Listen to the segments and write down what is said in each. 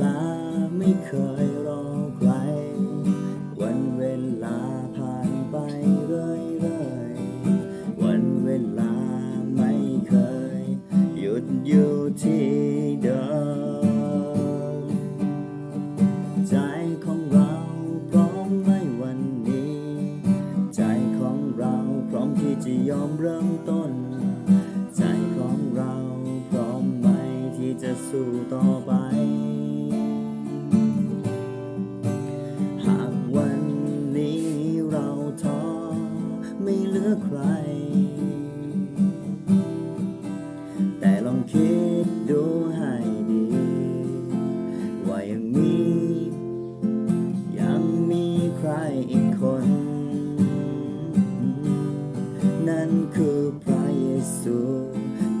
ลาไม่เคยรอใคร วันเวลาผ่านไปเรื่อยเรื่อยวันเวลาไม่เคย หยุดอยู่ที่เดิม ใจของเราพร้อมไหมวันนี้ ใจของเราพร้อมที่จะยอมเริ่มต้น ใจของเราพร้อมไหมที่จะสู้ต่อ ไม่เหลือใคร แต่ลองคิดดูให้ดี ว่ายังมี ยังมีใครอีกคน นั่นคือพระเยซู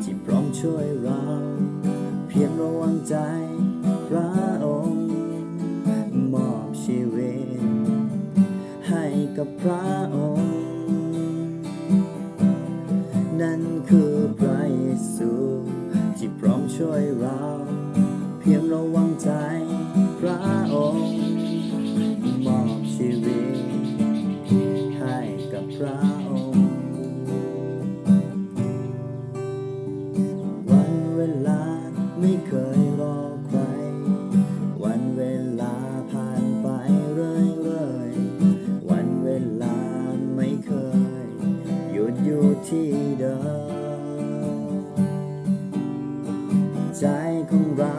ที่พร้อมช่วยเรา เพียงระวังใจ ยเรา เพียงระวังใจพระองค์มอบชีวิตให้กับพระองค์ วันเวลาไม่เคยรอใคร วันเวลาผ่านไปเรื่อยๆวันเวลาไม่เคย หยุดอยู่ที่เดิม ของเรา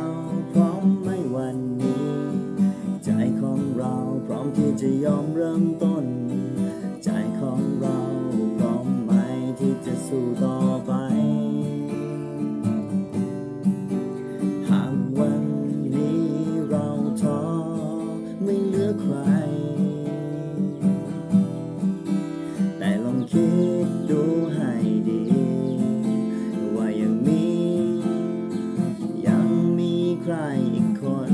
พร้อมไหมวันนี้ ใจของเราพร้อมที่จะยอมเริ่มต้น ใจของเราพร้อมไหมที่จะสู้ต่อ ใครคน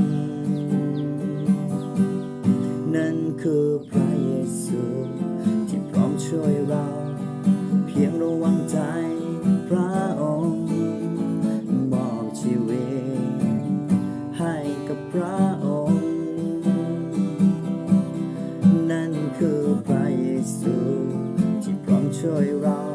นั่นคือพระเยซูที่พร้อมช่วยเรา เพียงระวังใจพระองค์มอบชีวิตให้กับพระองค์ นั่นคือพระเยซูที่พร้อมช่วยเรา